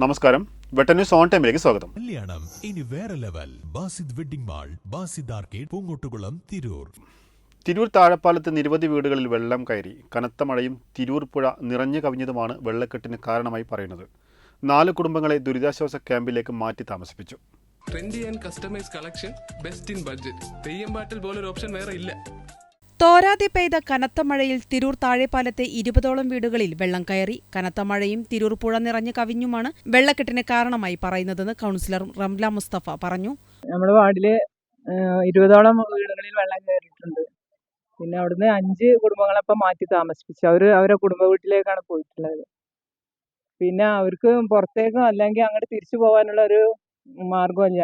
നമസ്കാരം. വെട്ടന്യൂസ് ഓൺ ടൈമിലേക്ക് സ്വാഗതം. കല്യാണം. ഇനി വേറെ level. Basid wedding mall Basid arcade Poongottukulam Tirur. Tirur താഴപ്പാലത്ത് നിരവധി വീടുകളിൽ വെള്ളം കയറി. കനത്ത മഴയും തിരൂർ പുഴ നിറഞ്ഞു കവിഞ്ഞതുമാണ് വെള്ളക്കെട്ടിന് കാരണമായി പറയുന്നത്. നാല് കുടുംബങ്ങളെ ദുരിതാശ്വാസ ക്യാമ്പിലേക്ക് മാറ്റി താമസിപ്പിച്ചു. Trendy and customise collection best in budget Theyyam പാട്ടിൽ പോലൊരു ഓപ്ഷൻ വേറെ ഇല്ല. തോരാതെ പെയ്ത കനത്ത മഴയിൽ തിരൂർ താഴെപ്പാലത്തെ ഇരുപതോളം വീടുകളിൽ വെള്ളം കയറി. കനത്ത മഴയും തിരൂർ പുഴ നിറഞ്ഞു കവിഞ്ഞുമാണ് വെള്ളക്കെട്ടിന് കാരണമായി പറയുന്നതെന്ന് കൗൺസിലർ റംല മുസ്തഫ പറഞ്ഞു. നമ്മുടെ വാർഡിൽ ഇരുപതോളം വീടുകളിൽ വെള്ളം കയറിയിട്ടുണ്ട്. പിന്നെ അവിടുന്ന് അഞ്ച് കുടുംബങ്ങളെ ഇപ്പം മാറ്റി താമസിപ്പിച്ചു. അവർ അവരെ കുടുംബ വീട്ടിലേക്കാണ് പോയിട്ടുള്ളത്. പിന്നെ അവർക്ക് പുറത്തേക്കും അല്ലെങ്കിൽ അങ്ങോട്ട് തിരിച്ചു പോകാനുള്ള ഒരു മാർഗമില്ല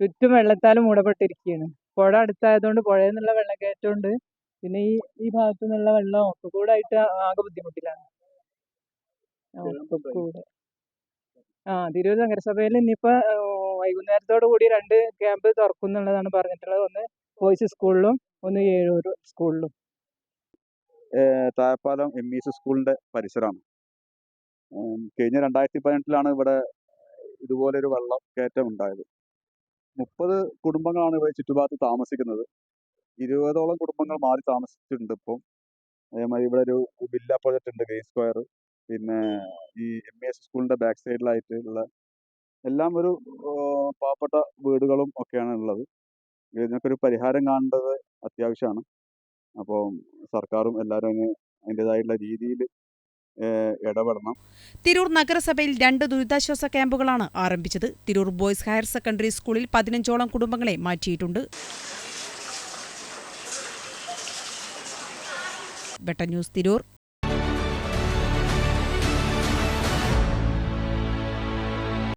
ചുറ്റും വെള്ളത്താൽ മൂടപ്പെട്ടിരിക്കുകയാണ്. പുഴ അടുത്തായതുകൊണ്ട് പുഴയിൽ നിന്നുള്ള വെള്ളം കയറ്റമുണ്ട് പിന്നെ ഈ ഈ ഭാഗത്തു നിന്നുള്ള വെള്ളം ഒക്കെ കൂടെ ആയിട്ട് ആകെ ബുദ്ധിമുട്ടിലാണ്. ആ, ഒക്കെ കൂടെ ആ തിരൂർ നഗരസഭയിൽ ഇനിയിപ്പോ വൈകുന്നേരത്തോടു കൂടി രണ്ട് ക്യാമ്പ് തുറക്കും എന്നുള്ളതാണ് പറഞ്ഞിട്ടുള്ളത്. ഒന്ന് ബോയ്സ് സ്കൂളിലും ഒന്ന് ഏഴൂർ സ്കൂളിലും. Thazhepalam Thazhapalam M E C സ്കൂളിന്റെ പരിസരമാണ്. കഴിഞ്ഞ രണ്ടായിരത്തി പതിനെട്ടിലാണ് ഇവിടെ ഇതുപോലൊരു വെള്ളം കയറ്റം ഉണ്ടായത്. മുപ്പത് കുടുംബങ്ങളാണ് ഇവിടെ ചുറ്റുഭാഗത്ത് താമസിക്കുന്നത്. ഇരുപതോളം കുടുംബങ്ങൾ മാറി താമസിച്ചിട്ടുണ്ട് ഇപ്പം. അതേമാതിരി ഇവിടെ ഒരു വില്ല പ്രൊജക്റ്റ് ഉണ്ട് ഗ്രീൻ സ്ക്വയർ പിന്നെ ഈ എം എസ് സ്കൂളിന്റെ ബാക്ക് സൈഡിലായിട്ട് ഉള്ള എല്ലാം ഒരു പാവപ്പെട്ട വീടുകളും ഒക്കെയാണ് ഉള്ളത്. ഇതിനൊക്കെ ഒരു പരിഹാരം കാണേണ്ടത് അത്യാവശ്യമാണ്. അപ്പോൾ സർക്കാരും എല്ലാവരും അതിന് അതിന്റെതായിട്ടുള്ള രീതിയിൽ ഇടപെടണം. തിരൂർ നഗരസഭയിൽ രണ്ട് ദുരിതാശ്വാസ ക്യാമ്പുകളാണ് ആരംഭിച്ചത്. തിരൂർ ബോയ്സ് ഹയർ സെക്കൻഡറി സ്കൂളിൽ പതിനഞ്ചോളം കുടുംബങ്ങളെ മാറ്റിയിട്ടുണ്ട്. Better news Tirur.